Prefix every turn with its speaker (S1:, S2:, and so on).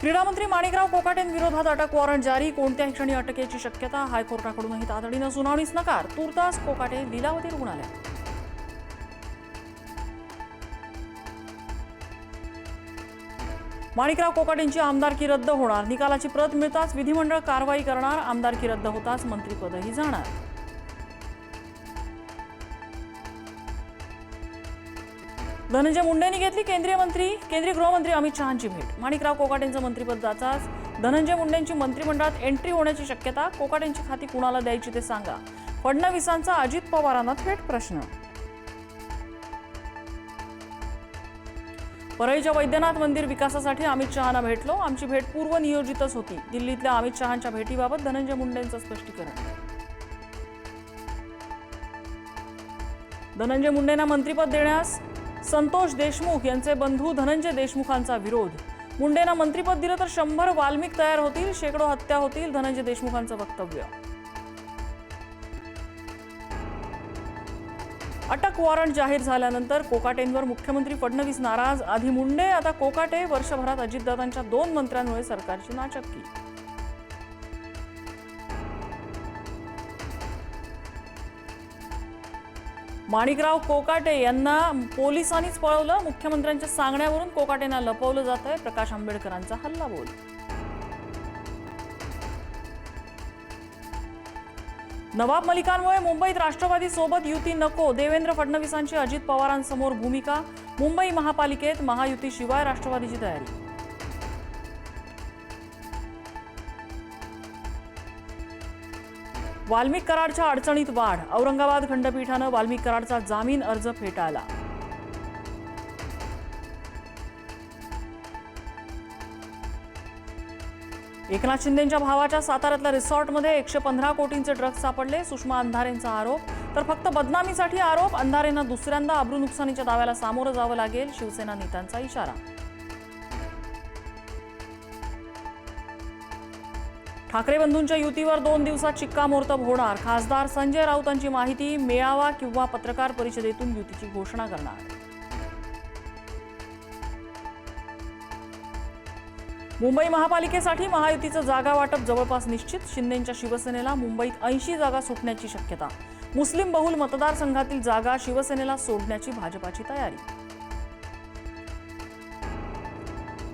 S1: क्रीडामंत्री माणिकराव कोकाटेंविरोधात अटक वॉरंट जारी. कोणत्याही क्षणी अटकेची शक्यता हायकोर्टाकडूनही तातडीनं सुनावणीस नकार. तुर्तास कोकाटे लिलावती रुग्णालयात. माणिकराव कोकाटेंची आमदारकी रद्द होणार. निकालाची प्रत मिळताच विधिमंडळ कारवाई करणार. आमदारकी रद्द होताच मंत्रिपदही जाणार. धनंजय मुंडेंनी घेतली. केंद्रीय मंत्री केंद्रीय गृहमंत्री अमित शहांची भेट. माणिकराव कोकाटेंचं मंत्रिपद जाताच धनंजय मुंडेंची मंत्रिमंडळात एंट्री होण्याची शक्यता कोकाटेंची खाती कुणाला द्यायची ते सांगा. फडणवीसांचा अजित पवारांना थेट प्रश्न. परळीच्या वैद्यनाथ मंदिर विकासासाठी अमित शहाना भेटलो. आमची भेट पूर्वनियोजितच होती. दिल्लीतल्या अमित शहांच्या भेटीबाबत धनंजय मुंडेंचं स्पष्टीकरण. धनंजय मुंडेंना मंत्रिपद देण्यास संतोष देशमुख यांचे बंधू धनंजय देशमुखांचा विरोध. मुंडेंना मंत्रिपद दिलं तर शंभर वाल्मिक तयार होतील शेकडो हत्या होतील धनंजय देशमुखांचं वक्तव्य. अटक वॉरंट जाहीर झाल्यानंतर कोकाटेंवर मुख्यमंत्री फडणवीस नाराज. आधी मुंडे आता कोकाटे. वर्षभरात अजितदादांच्या दोन मंत्र्यांमुळे सरकारची नाचक्की. माणिकराव कोकाटे यांना पोलिसांनीच पळवलं. मुख्यमंत्र्यांच्या सांगण्यावरून कोकाटेंना लपवलं जात आहे प्रकाश आंबेडकरांचा हल्ला बोल. नवाब मलिकांमुळे मुंबईत राष्ट्रवादी सोबत युती नको. देवेंद्र फडणवीसांची अजित पवारांसमोर भूमिका. मुंबई महापालिकेत महायुतीशिवाय राष्ट्रवादीची तयारी वाल्मिक कराडच्या अडचणीत वाढ. औरंगाबाद खंडपीठानं वाल्मिक कराडचा जामीन अर्ज फेटाळला. एकनाथ शिंदेच्या भावाच्या साताऱ्यातल्या रिसॉर्टमध्ये एकशे पंधरा कोटींचे ड्रग्ज सापडले. सुषमा अंधारेंचा आरोप. तर फक्त बदनामीसाठी आरोप. अंधारेंना दुसऱ्यांदा अब्रू नुकसानीच्या दाव्याला सामोरं जावं लागेल. शिवसेना नेत्यांचा इशारा. ठाकरे बंधूंच्या युतीवर दोन दिवसात शिक्कामोर्तब होणार. खासदार संजय राऊतांची माहिती मेळावा किंवा पत्रकार परिषदेतून युतीची घोषणा करणार. मुंबई महापालिकेसाठी महायुतीचं जागा वाटप जवळपास निश्चित. शिंदेच्या शिवसेनेला मुंबईत ऐंशी जागा सुटण्याची शक्यता. मुस्लिम बहुल मतदारसंघातील जागा शिवसेनेला सोडण्याची भाजपाची तयारी.